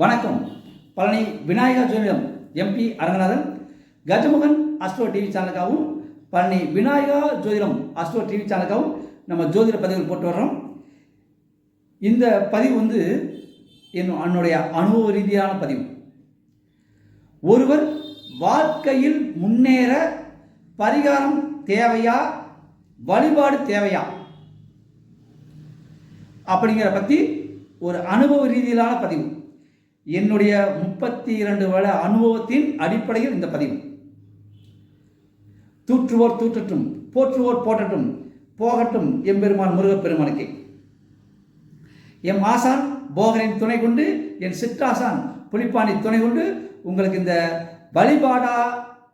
வணக்கம். பழனி விநாயகா ஜோதிடம் MP Aranganathan Gajamugan Astro TV சேனலுக்காகவும் Palani Vinayaka ஜோதிடம் அஸ்ட்ரோ டிவி சேனலுக்காகவும் நம்ம ஜோதிட பதிவுகள் போட்டு வர்றோம். இந்த பதிவு வந்து என் என்னுடைய அனுபவ ரீதியான பதிவு. ஒருவர் வாழ்க்கையில் முன்னேற பரிகாரம் தேவையா? வழிபாடு தேவையா? அப்படிங்கிற பற்றி ஒரு அனுபவ ரீதியிலான பதிவு. என்னுடைய முப்பத்தி இரண்டு வருட அனுபவத்தின் அடிப்படையில் இந்த பதிவு. தூற்றுவோர் தூற்றட்டும் போற்றுவோர் போற்றட்டும் போகட்டும் எம்பெருமான் முருகப்பெருமானுக்கு. எம் ஆசான் போகரின் துணை கொண்டு என் சிற்றாசான் புலிப்பாணி துணை கொண்டு உங்களுக்கு இந்த வழிபாடா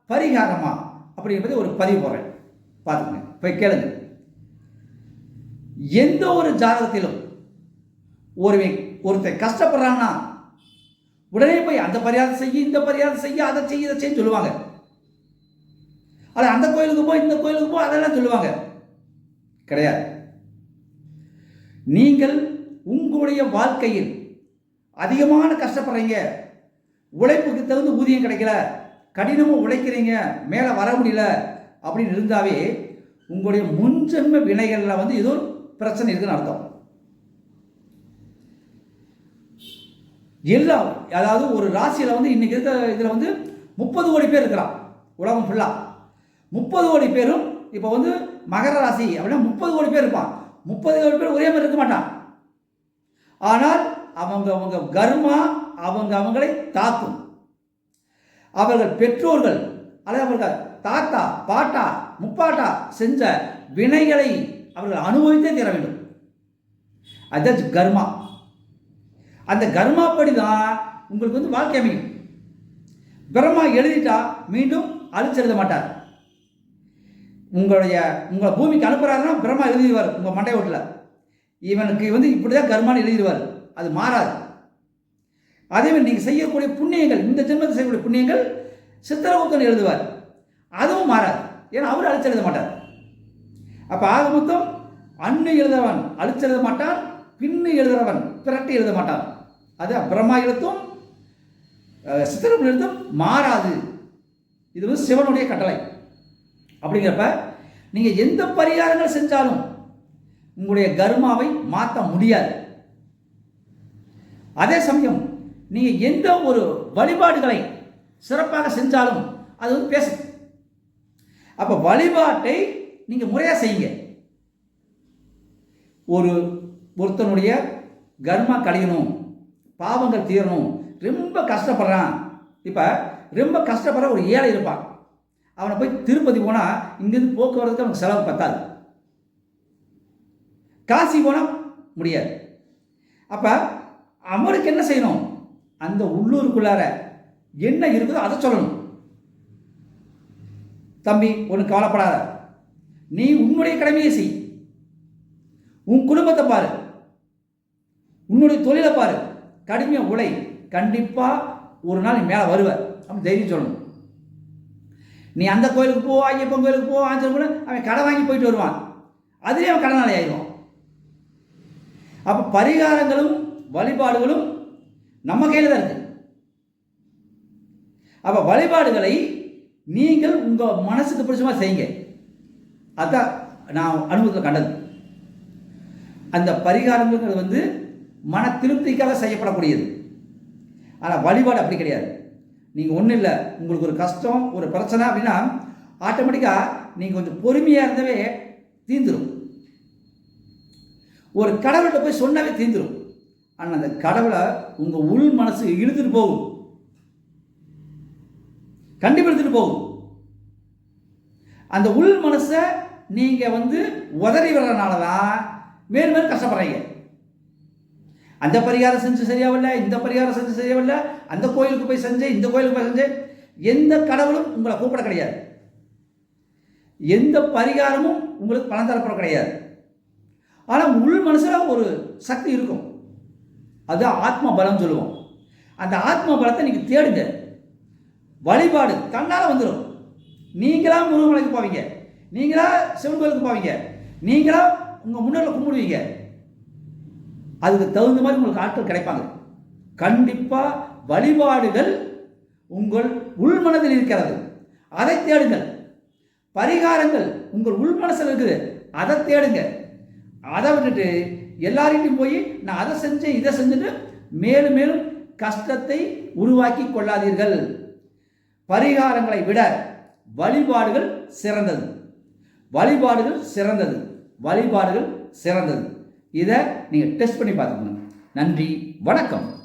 பரிகாரமா அப்படிங்கிறது ஒரு பதிவு போடுறேன். பார்த்துக்கோங்க போய் கேளுங்க. எந்த ஒரு ஜாதகத்திலும் ஒருவன் ஒருத்தன் கஷ்டப்படுறான்னா உடனே போய் அந்த பரிகாரம் செய்ய இந்த பரிகாரம் செய்ய அதை செய்ய இதை செய்ய சொல்லுவாங்க. அது அந்த கோயிலுக்கு போ இந்த கோயிலுக்கு போ அதெல்லாம் சொல்லுவாங்க. கிடையாது. நீங்கள் உங்களுடைய வாழ்க்கையில் அதிகமான கஷ்டப்படுறீங்க. உழைப்புக்கு தகுந்த ஊதியம் கிடைக்கல. கடினமாக உழைக்கிறீங்க. மேலே வர முடியல. அப்படின்னு இருந்தாவே உங்களுடைய முன்ஜென்ம வினைகளில் வந்து ஏதோ பிரச்சனை இருக்குன்னு அர்த்தம். எல்லாம் அதாவது ஒரு ராசியில் வந்து இன்னைக்கு இருக்க இதில் வந்து முப்பது கோடி பேர் இருக்கிறான் உலகம் ஃபுல்லாக முப்பது கோடி பேரும் இப்போ வந்து மகர ராசி அப்படின்னா முப்பது கோடி பேர் இருப்பான். முப்பது கோடி பேர் ஒரே மாதிரி இருக்க மாட்டான். ஆனால் அவங்க அவங்க கர்மா அவங்க அவங்களை தாக்கும். அவர்கள் பெற்றோர்கள் அல்லது அவர்கள் தாத்தா பாட்டா முப்பாட்டா செஞ்ச வினைகளை அவர்கள் அனுபவித்தே தீர வேண்டும். அதுதான் கர்மா. அந்த கர்மாப்படி தான் உங்களுக்கு வந்து வாழ்க்கை அமையும். பிரம்மா எழுதிட்டா மீண்டும் அழிச்செழுத மாட்டார். உங்களுடைய உங்களை பூமிக்கு அனுப்புறாருன்னா பிரம்மா எழுதிடுவார் உங்கள் மண்டை ஓட்டில். இவனுக்கு வந்து இப்படி தான் கர்மான்னு எழுதிடுவார். அது மாறாது. அதேமாதிரி நீங்கள் செய்யக்கூடிய புண்ணியங்கள் இந்த ஜென்மத்தில் செய்யக்கூடிய புண்ணியங்கள் சித்திரகுப்தன் எழுதுவார். அதுவும் மாறாது. ஏன்னா அவர் அழிச்செழுத மாட்டார். அப்போ ஆக மொத்தம் அன்னு எழுதுறவன் அழிச்செழுத மாட்டான் பின்னு எழுதுறவன் பிரட்டி எழுத மாட்டான். அது பிரம்மா எழுத்தும் அஹ், சித்திரம் எழுத்தும் மாறாது. இது வந்து சிவனுடைய கட்டளை. அப்படிங்கிறப்ப நீங்கள் எந்த பரிகாரங்கள் செஞ்சாலும் உங்களுடைய கர்மாவை மாற்ற முடியாது. அதே சமயம் நீங்கள் எந்த ஒரு வழிபாடுகளை சிறப்பாக செஞ்சாலும் அது வந்து பேசும். அப்போ வழிபாட்டை நீங்கள் முறையாக செய்யுங்க. ஒரு ஒருத்தனுடைய கர்மா கழியணும். பாவங்கள் தீரணும். ரொம்ப கஷ்டப்படுறான். இப்போ ரொம்ப கஷ்டப்படுற ஒரு ஏழை இருப்பான். அவனை போய் திருப்பதி போனால் இங்கேருந்து போக்குவரத்துக்கு அவனுக்கு செலவு பத்தாது. காசி போனால் முடியாது. அப்போ அவனுக்கு என்ன செய்யணும்? அந்த உள்ளூருக்குள்ளார என்ன இருக்குதோ அதை சொல்லணும். தம்பி ஒன்று கவலைப்படாத. நீ உன்னுடைய கடமையை செய். உன் குடும்பத்தை பாரு. உன்னுடைய தொழிலை பாரு. கடுமையாக உழை. கண்டிப்பாக ஒரு நாள் நீ மேலே வருவ. அப்படின்னு தைரியம் சொல்லணும். நீ அந்த கோயிலுக்கு போ ஐயப்பன் கோயிலுக்கு போ ஆஞ்சல் கூட அவன் கடை வாங்கி போயிட்டு வருவான். அதுலேயே அவன் கடனாளி ஆயிடுவான். அப்போ பரிகாரங்களும் வழிபாடுகளும் நம்ம கையில் தான் இருக்கு. அப்போ வழிபாடுகளை நீங்கள் உங்கள் மனசுக்கு பிடிச்சமா செய்யுங்க. அதான் நான் அனுபவத்தில் கண்டது. அந்த பரிகாரங்கிறது வந்து மன திருப்திக்காக செய்யப்படக்கூடியது. ஆனால் வழிபாடு அப்படி கிடையாது. நீங்கள் ஒன்றும் இல்லை உங்களுக்கு ஒரு கஷ்டம் ஒரு பிரச்சனை அப்படின்னா ஆட்டோமேட்டிக்காக நீங்கள் கொஞ்சம் பொறுமையாக இருந்தவே தீந்துடும் ஒரு கடவுள்கிட்ட போய் சொன்னாவே தீந்துடும் ஆனால் அந்த கடவுளை உங்கள் உள் மனசு இழுத்துட்டு போகும். கண்டிப்பாக எடுத்துட்டு போகும். அந்த உள் மனசை நீங்கள் வந்து உதறி வர்றதுனால தான் மேலும் மேலும் கஷ்டப்படுறீங்க. அந்த பரிகாரம் செஞ்சு சரியாவில்ல? இந்த பரிகாரம் செஞ்சு சரியாவில்ல? அந்த கோயிலுக்கு போய் செஞ்சு இந்த கோயிலுக்கு போய் செஞ்சேன் எந்த கடவுளும் உங்களை கூப்பிட கிடையாது. எந்த பரிகாரமும் உங்களுக்கு பணம் தரப்பட கிடையாது. ஆனால் உள் மனசில் ஒரு சக்தி இருக்கும். அது ஆத்ம பலம் சொல்லுவோம். அந்த ஆத்ம பலத்தை நீங்கள் தேடுங்க. வழிபாடு தன்னால் வந்துடும் நீங்களா முருகமலைக்கு போவீங்க. நீங்களா சிவன் கோயிலுக்கு போவீங்க. நீங்களா உங்கள் முன்னோரில் கும்பிடுவீங்க. அதுக்கு தகுந்த மாதிரி உங்களுக்கு ஆட்கள் கிடைப்பாங்க. கண்டிப்பாக வழிபாடுகள் உங்கள் உள்மனதில் இருக்கிறது. அதை தேடுங்கள். பரிகாரங்கள் உங்கள் உள்மனசில் இருக்குது. அதை தேடுங்க. அதை விட்டுட்டு எல்லார்கிட்டையும் போய் நான் அதை செஞ்சேன் இதை செஞ்சுட்டு மேலும் மேலும் கஷ்டத்தை உருவாக்கி கொள்ளாதீர்கள். பரிகாரங்களை விட வழிபாடுகள் சிறந்தது. வழிபாடுகள் சிறந்தது. வழிபாடுகள் சிறந்தது. இதை நீங்கள் டெஸ்ட் பண்ணி பார்த்துக்கணும். நன்றி வணக்கம்.